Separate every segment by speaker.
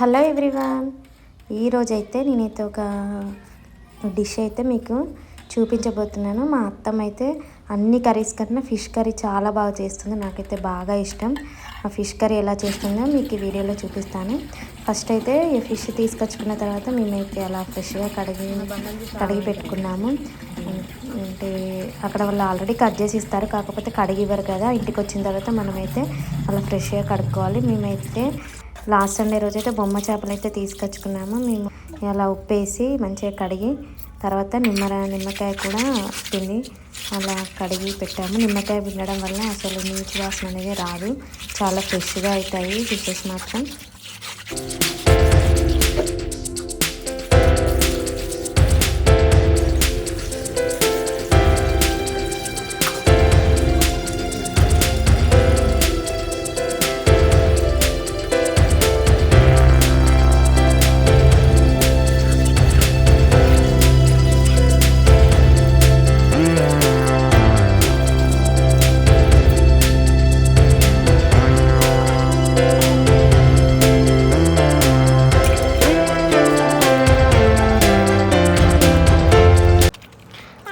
Speaker 1: Hello everyone. ఈరోజు అయితే నేనైతే ఒక డిష్ అయితే మీకు చూపించబోతున్నాను. మా అత్తమ్మ అయితే అన్ని కర్రీస్ కన్నా ఫిష్ కర్రీ చాలా బాగా చేస్తుంది. నాకైతే బాగా ఇష్టం. ఆ ఫిష్ కర్రీ ఎలా చేస్తుందో మీకు ఈ వీడియోలో చూపిస్తాను. ఫస్ట్ అయితే ఈ ఫిష్ తీసుకొచ్చుకున్న తర్వాత మేమైతే అలా ఫ్రెష్గా కడిగి కడిగి పెట్టుకున్నాము. అంటే అక్కడ వాళ్ళు ఆల్రెడీ కట్ చేసి ఇస్తారు. కాకపోతే కడిగి ఇవ్వరు కదా. ఇంటికి వచ్చిన తర్వాత మనమైతే అలా ఫ్రెష్గా కడుక్కోవాలి. మేమైతే లాస్ట్ సండే రోజు అయితే బొమ్మ చేపలు అయితే తీసుకొచ్చుకున్నాము. మేము అలా ఉప్పేసి మంచిగా కడిగి తర్వాత నిమ్మర నిమ్మకాయ కూడా పిండి అలా కడిగి పెట్టాము. నిమ్మకాయ పిండడం వల్ల అసలు నీచు వాసన అనేది రాదు. చాలా ఫ్రెష్గా అవుతాయి ఫిషెస్ మాత్రం.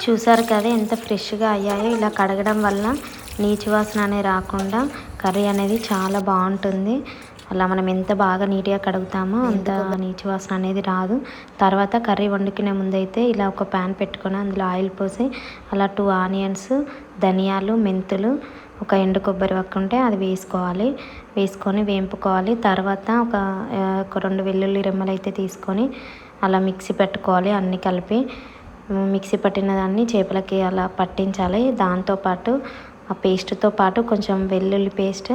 Speaker 1: చూసారు కదా ఎంత ఫ్రెష్గా అయ్యాయో. ఇలా కడగడం వల్ల నీచు వాసన అనేది రాకుండా కర్రీ అనేది చాలా బాగుంటుంది. అలా మనం ఎంత బాగా నీట్గా కడుగుతామో అంత నీచు వాసన అనేది రాదు. తర్వాత కర్రీ వండుకునే ముందైతే ఇలా ఒక ప్యాన్ పెట్టుకొని అందులో ఆయిల్ పోసి అలా టూ ఆనియన్స్ ధనియాలు మెంతులు ఒక ఎండు కొబ్బరి వక్క ఉంటే అది వేసుకోవాలి. వేసుకొని వేంపుకోవాలి. తర్వాత ఒక ఒక రెండు వెల్లుల్లి రెమ్మలు అయితే తీసుకొని అలా మిక్సీ పెట్టుకోవాలి అన్నీ కలిపి. మిక్సీ పట్టిన దాన్ని చేపలకి అలా పట్టించాలి. దాంతోపాటు ఆ పేస్ట్తో పాటు కొంచెం వెల్లుల్లి పేస్ట్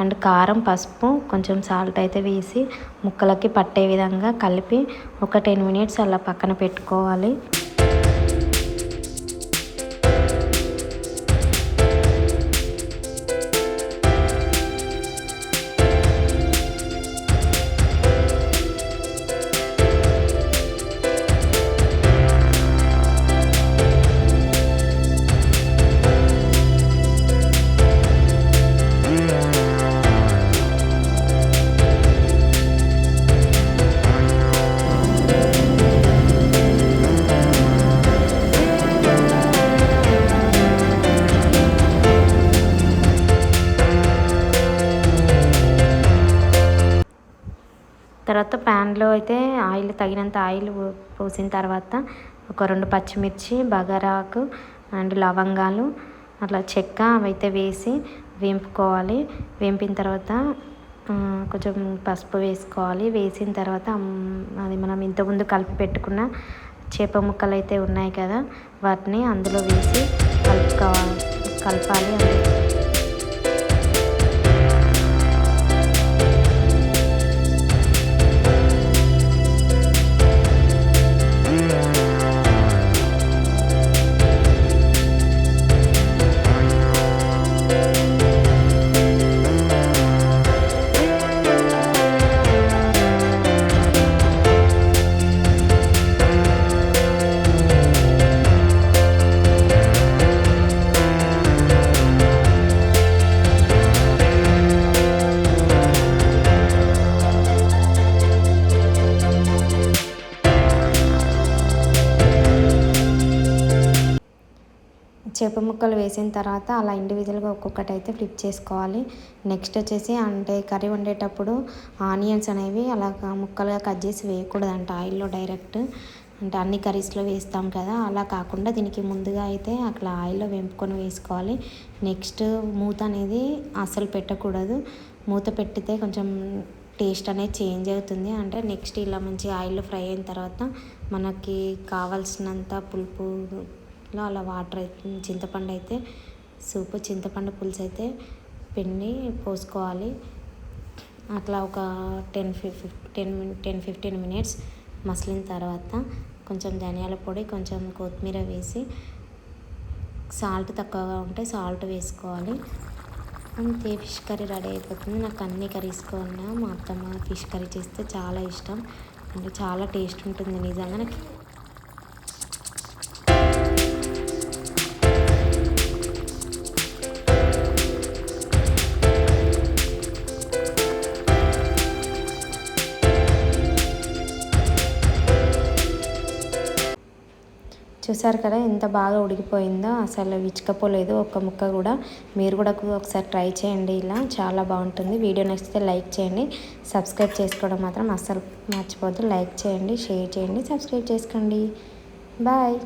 Speaker 1: అండ్ కారం పసుపు కొంచెం సాల్ట్ అయితే వేసి ముక్కలకి పట్టే విధంగా కలిపి ఒక టెన్ మినిట్స్ అలా పక్కన పెట్టుకోవాలి. తర్వాత ప్యాన్లో అయితే ఆయిల్ తగినంత ఆయిల్ పోసిన తర్వాత ఒక రెండు పచ్చిమిర్చి బగారాకు అండ్ లవంగాలు అట్లా చెక్క అవైతే వేసి వేంపుకోవాలి. వేంపిన తర్వాత కొంచెం పసుపు వేసుకోవాలి. వేసిన తర్వాత అది మనం ఇంతకుముందు కలిపి పెట్టుకున్న చేప ముక్కలు అయితే ఉన్నాయి కదా వాటిని అందులో వేసి కలుపుకోవాలి. కలపాలి చేప ముక్కలు వేసిన తర్వాత అలా ఇండివిజువల్గా ఒక్కొక్కటి అయితే ఫ్లిప్ చేసుకోవాలి. నెక్స్ట్ వచ్చేసి అంటే కర్రీ వండేటప్పుడు ఆనియన్స్ అనేవి అలా ముక్కలుగా కట్ చేసి వేయకూడదంట ఆయిల్లో డైరెక్ట్. అంటే అన్ని కర్రీస్లో వేస్తాం కదా అలా కాకుండా దీనికి ముందుగా అయితే అట్లా ఆయిల్లో వెంపుకొని వేసుకోవాలి. నెక్స్ట్ మూత అనేది అసలు పెట్టకూడదు. మూత పెట్టితే కొంచెం టేస్ట్ అనేది చేంజ్ అవుతుంది. అంటే నెక్స్ట్ ఇలా మంచి ఆయిల్లో ఫ్రై అయిన తర్వాత మనకి కావాల్సినంత పులుపు లో అలా వాటర్ అయితే చింతపండు అయితే సూపు చింతపండు పులుసు అయితే పిండి పోసుకోవాలి. అట్లా ఒక ten fifteen ten fifteen minutes మసిలిన తర్వాత కొంచెం ధనియాల పొడి కొంచెం కొత్తిమీర వేసి సాల్ట్ తక్కువగా ఉంటే సాల్ట్ వేసుకోవాలి. అంతే ఫిష్ కర్రీ రెడీ అయిపోతుంది. నాకు అన్ని కర్రీస్ కన్నా మా అత్తమ్మ ఫిష్ కర్రీ చేస్తే చాలా ఇష్టం. అంటే చాలా టేస్ట్ ఉంటుంది నిజంగా. నాకు చూసారు కదా ఎంత బాగా ఉడికిపోయిందో అసలు విచ్చుకపోలేదు ఒక్క ముక్క కూడా. మీరు కూడా ఒకసారి ట్రై చేయండి ఇలా చాలా బాగుంటుంది. వీడియో నచ్చితే లైక్ చేయండి. సబ్స్క్రైబ్ చేసుకోవడం మాత్రం అస్సలు మర్చిపోద్దు లైక్ చేయండి షేర్ చేయండి సబ్స్క్రైబ్ చేసుకోండి. బాయ్.